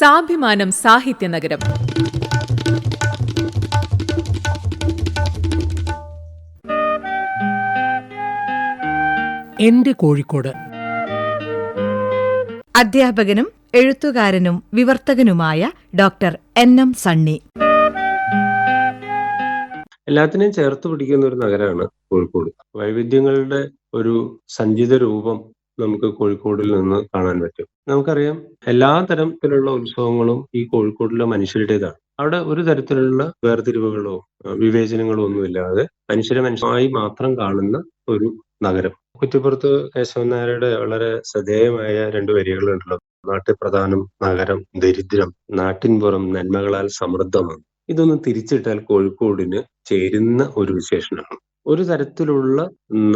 സാഭിമാനം സാഹിത്യ നഗരം. എന്റെ കോഴിക്കോട്. അധ്യാപകനും എഴുത്തുകാരനും വിവർത്തകനുമായ ഡോക്ടർ എൻ എം സണ്ണി. എല്ലാത്തിനെയും ചേർത്ത് പിടിക്കുന്ന ഒരു നഗരമാണ് കോഴിക്കോട്. വൈവിധ്യങ്ങളുടെ ഒരു സഞ്ചിത രൂപം നമുക്ക് കോഴിക്കോടിൽ നിന്ന് കാണാൻ പറ്റും. നമുക്കറിയാം എല്ലാ തരത്തിലുള്ള ഉത്സവങ്ങളും ഈ കോഴിക്കോടിലെ മനുഷ്യരുടേതാണ്. അവിടെ ഒരു തരത്തിലുള്ള വേർതിരിവുകളോ വിവേചനങ്ങളോ ഒന്നുമില്ലാതെ മനുഷ്യരെ മനുഷ്യമായി മാത്രം കാണുന്ന ഒരു നഗരം. കുറ്റിപ്പുറത്ത് കേശവൻ നായരുടെ വളരെ ശ്രദ്ധേയമായ രണ്ട് വരികളുണ്ടല്ലോ. നാട്ടിൽ പ്രധാനം നഗരം ദരിദ്രം നാട്ടിൻപുറം നന്മകളാൽ സമൃദ്ധമാണ്. ഇതൊന്ന് തിരിച്ചിട്ടാൽ കോഴിക്കോടിന് ചേരുന്ന ഒരു വിശേഷണമാണ് ഒരു തരത്തിലുള്ള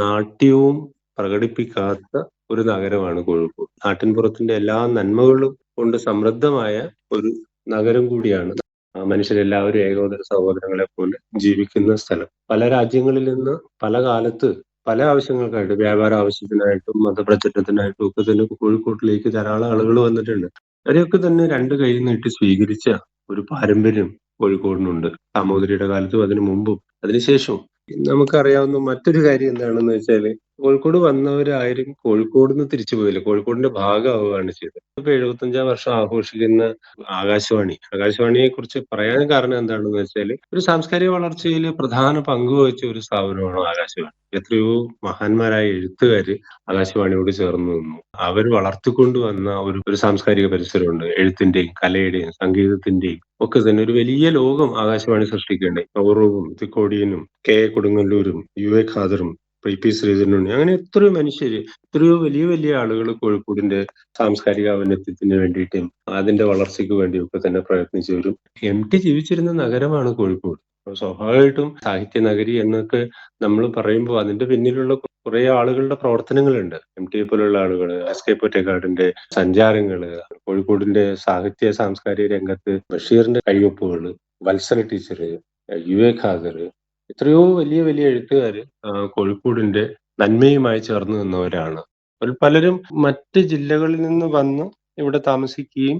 നാട്യവും പ്രകടിപ്പിക്കാത്ത ഒരു നഗരമാണ് കോഴിക്കോട്. നാട്ടിൻപുറത്തിന്റെ എല്ലാ നന്മകളും കൊണ്ട് സമൃദ്ധമായ ഒരു നഗരം കൂടിയാണ് മനുഷ്യരെല്ലാവരും ഏകോദര സഹോദരങ്ങളെ പോലെ ജീവിക്കുന്ന സ്ഥലം. പല രാജ്യങ്ങളിൽ നിന്ന് പല കാലത്ത് പല ആവശ്യങ്ങൾക്കായിട്ട് വ്യാപാര ആവശ്യത്തിനായിട്ടും മതപ്രചരണത്തിനായിട്ടും ഒക്കെ തന്നെ കോഴിക്കോട്ടിലേക്ക് ധാരാളം ആളുകൾ വന്നിട്ടുണ്ട്. അവരെയൊക്കെ തന്നെ രണ്ട് കൈ നീട്ടി സ്വീകരിച്ച ഒരു പാരമ്പര്യം കോഴിക്കോടിനുണ്ട്. സാമൂതിരിയുടെ കാലത്തും അതിനു മുമ്പും. അതിനുശേഷവും നമുക്കറിയാവുന്ന മറ്റൊരു കാര്യം എന്താണെന്ന് വെച്ചാൽ കോഴിക്കോട് വന്നവരാരും കോഴിക്കോട് നിന്ന് തിരിച്ചു പോയില്ല. കോഴിക്കോടിന്റെ ഭാഗമാവുകയാണ് ചെയ്തത്. ഇപ്പൊ എഴുപത്തഞ്ചാം വർഷം ആഘോഷിക്കുന്ന ആകാശവാണി. ആകാശവാണിയെ കുറിച്ച് പറയാൻ കാരണം എന്താണെന്ന് വെച്ചാൽ ഒരു സാംസ്കാരിക വളർച്ചയിൽ പ്രധാന പങ്ക് വഹിച്ച ഒരു സ്ഥാപനമാണ് ആകാശവാണി. എത്രയോ മഹാന്മാരായ എഴുത്തുകാര് ആകാശവാണിയോട് ചേർന്ന് നിന്നു. അവർ വളർത്തിക്കൊണ്ടുവന്ന ഒരു ഒരു സാംസ്കാരിക പരിസരമുണ്ട്. എഴുത്തിന്റെയും കലയുടെയും സംഗീതത്തിന്റെയും ഒക്കെ തന്നെ ഒരു വലിയ ലോകം ആകാശവാണി സൃഷ്ടിക്കേണ്ടേ കൗറവും തിക്കോടിയനും കെ എ കൊടുങ്ങല്ലൂരും യു എ ഖാദറും പി പി ശ്രീധരനുണ്ണി. അങ്ങനെ എത്രയോ മനുഷ്യര് എത്രയോ വലിയ വലിയ ആളുകൾ കോഴിക്കോടിന്റെ സാംസ്കാരിക ഔന്നത്യത്തിന് വേണ്ടിയിട്ടും അതിന്റെ വളർച്ചയ്ക്ക് വേണ്ടിയും വേണ്ടിയൊക്കെ തന്നെ പ്രയത്നിച്ചവരും എം ടി ജീവിച്ചിരുന്ന നഗരമാണ് കോഴിക്കോട്. സ്വാഭാവികമായിട്ടും സാഹിത്യ നഗരി എന്നൊക്കെ നമ്മൾ പറയുമ്പോൾ അതിന്റെ പിന്നിലുള്ള കുറെ ആളുകളുടെ പ്രവർത്തനങ്ങളുണ്ട്. എം ടി പോലുള്ള ആളുകൾ എസ് കെ പൊറ്റക്കാടിന്റെ സഞ്ചാരങ്ങൾ കോഴിക്കോടിന്റെ സാഹിത്യ സാംസ്കാരിക രംഗത്ത് ബഷീറിന്റെ കയ്യൊപ്പുകൾ Vatsala teacher U A Khader എത്രയോ വലിയ വലിയ എഴുത്തുകാർ കോഴിക്കോടിന്റെ നന്മയുമായി ചേർന്ന് നിന്നവരാണ്. പലരും മറ്റ് ജില്ലകളിൽ നിന്ന് വന്ന് ഇവിടെ താമസിക്കുകയും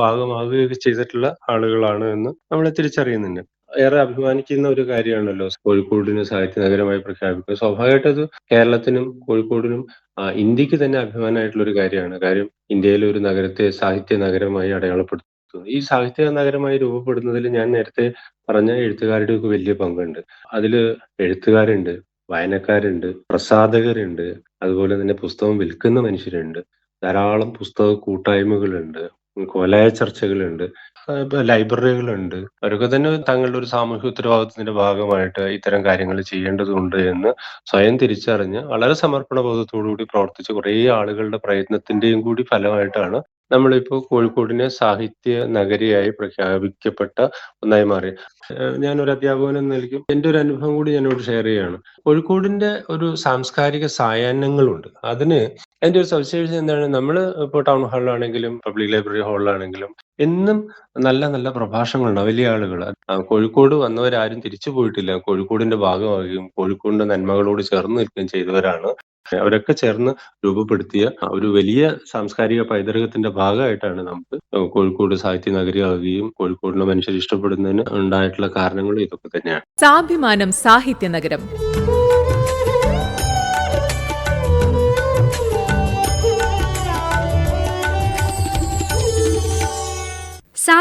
ഭാഗമാകുകയൊക്കെ ചെയ്തിട്ടുള്ള ആളുകളാണ് എന്ന് നമ്മൾ തിരിച്ചറിയുന്നുണ്ട്. ഏറെ അഭിമാനിക്കുന്ന ഒരു കാര്യമാണല്ലോ കോഴിക്കോടിന് സാഹിത്യ നഗരമായി പ്രഖ്യാപിക്കുക. സ്വാഭാവികമായിട്ട് അത് കേരളത്തിനും കോഴിക്കോടിനും ഇന്ത്യയ്ക്ക് തന്നെ അഭിമാനമായിട്ടുള്ള ഒരു കാര്യമാണ്. കാര്യം ഇന്ത്യയിലെ ഒരു നഗരത്തെ സാഹിത്യ നഗരമായി അടയാളപ്പെടുത്തുന്നു ഈ സാഹിത്യ നഗരമായി രൂപപ്പെടുന്നതിൽ ഞാൻ നേരത്തെ പറഞ്ഞ എഴുത്തുകാരുടെ ഒക്കെ വലിയ പങ്കുണ്ട്. അതിൽ എഴുത്തുകാരുണ്ട് വായനക്കാരുണ്ട് പ്രസാധകരുണ്ട് അതുപോലെ തന്നെ പുസ്തകം വിൽക്കുന്ന മനുഷ്യരുണ്ട്. ധാരാളം പുസ്തക കൂട്ടായ്മകളുണ്ട്. കോലായ ചർച്ചകളുണ്ട്. ലൈബ്രറികളുണ്ട്. അവരൊക്കെ തന്നെ തങ്ങളുടെ ഒരു സാമൂഹ്യ ഉത്തരവാദിത്വത്തിന്റെ ഭാഗമായിട്ട് ഇത്തരം കാര്യങ്ങൾ ചെയ്യേണ്ടതുണ്ട് എന്ന് സ്വയം തിരിച്ചറിഞ്ഞ് വളരെ സമർപ്പണ ബോധത്തോടുകൂടി പ്രവർത്തിച്ച കുറേ ആളുകളുടെ പ്രയത്നത്തിന്റെയും കൂടി ഫലമായിട്ടാണ് നമ്മളിപ്പോ കോഴിക്കോടിനെ സാഹിത്യ നഗരിയായി പ്രഖ്യാപിക്കപ്പെട്ട ഒന്നായി മാറി. ഞാനൊരു അധ്യാപകൻ എന്ന നിലയ്ക്ക് എന്റെ ഒരു അനുഭവം കൂടി ഞാനോട് ഷെയർ ചെയ്യുകയാണ് കോഴിക്കോടിന്റെ ഒരു സാംസ്കാരിക സായാഹ്നങ്ങളുണ്ട്. അതിന് അതിന്റെ ഒരു സവിശേഷത എന്താണ്? നമ്മൾ ഇപ്പോൾ ടൗൺ ഹാളിലാണെങ്കിലും പബ്ലിക് ലൈബ്രറി ഹാളിലാണെങ്കിലും എന്നും നല്ല നല്ല പ്രഭാഷണങ്ങളുണ്ട്. വലിയ ആളുകൾ കോഴിക്കോട് വന്നവരാരും തിരിച്ചു പോയിട്ടില്ല. കോഴിക്കോടിന്റെ ഭാഗമാവുകയും കോഴിക്കോടിന്റെ നന്മകളോട് ചേർന്ന് നിൽക്കുകയും ചെയ്തവരാണ്. അവരൊക്കെ ചേർന്ന് രൂപപ്പെടുത്തിയ ഒരു വലിയ സാംസ്കാരിക പൈതൃകത്തിന്റെ ഭാഗമായിട്ടാണ് നമുക്ക് കോഴിക്കോട് സാഹിത്യ നഗരിയാവുകയും കോഴിക്കോടിനെ മനുഷ്യർ ഇഷ്ടപ്പെടുന്നതിന് ഉണ്ടായിട്ടുള്ള കാരണങ്ങളും ഇതൊക്കെ തന്നെയാണ്. സാഭിമാനം സാഹിത്യ നഗരം.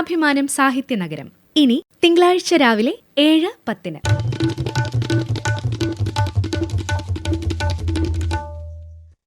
ദേശാഭിമാനം സാഹിത്യനഗരം ഇനി തിങ്കളാഴ്ച രാവിലെ ഏഴ് പത്തിന്.